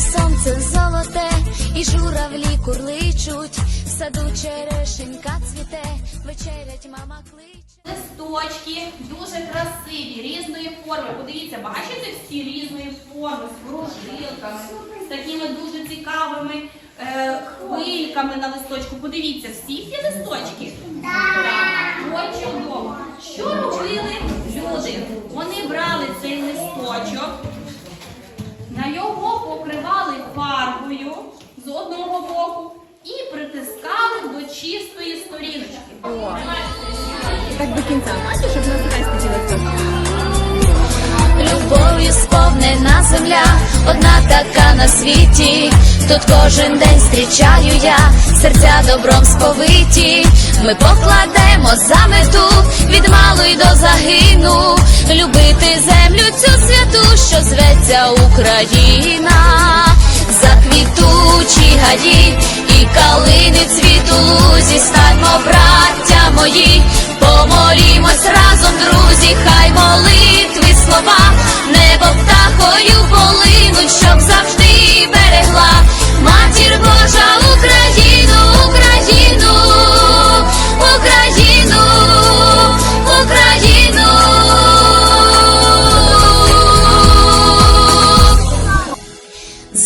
Сонце золоте, і журавлі курличуть, в саду черешенька цвіте, вечерять мама кличе. Листочки дуже красиві, різної форми. Подивіться, бачите всі різної форми, з кружилками, з такими дуже цікавими е, хвильками на листочку. Подивіться, всі ці листочки. Так, чудово. Що робили люди? Вони брали цей листочок. Фарбою з одного боку і притискали до чистої сторіночки. Так до кінця, бачиш, щоб не зрести листочки. Любов'ю сповнена земля, одна така на світі. Тут кожен день зустрічаю я, серця добром сповиті. Ми покладемо за мету від малої до загину, любити землю цю святу, що зветься Україна, гаї і калини цвіту лузі, станьмо, браття мої, помолімось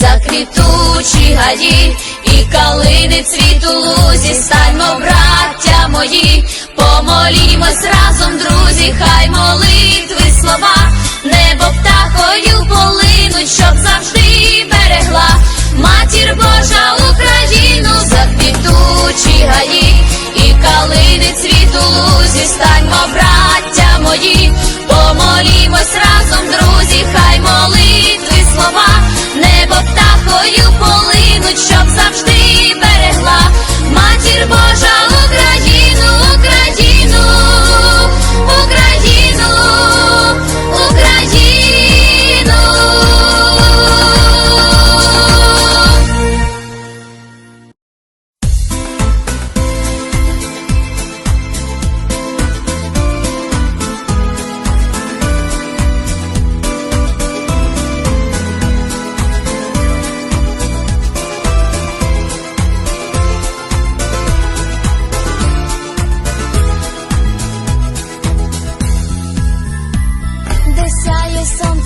Заквітучі гаї. І калини цвіту лузі, станьмо, браття мої, помолімось разом, друзі, хай молитви слова, небо птахою полинуть, щоб завжди берегла. Матір Божа Україну, заквітучі гаї. І калини цвіту лузі, станьмо, браття мої, помолімось разом, друзі, хай молитви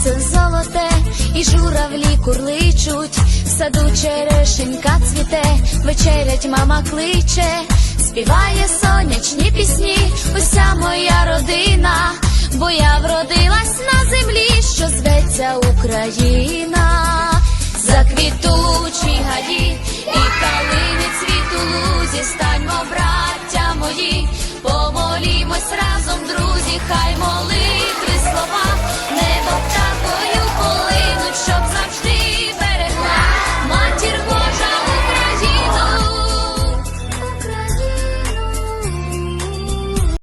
сонце золоте, і журавлі курличуть, в саду черешенька цвіте, вечерять мама кличе, співає сонячні пісні, уся моя родина, бо я вродилась на землі, що зветься Україна,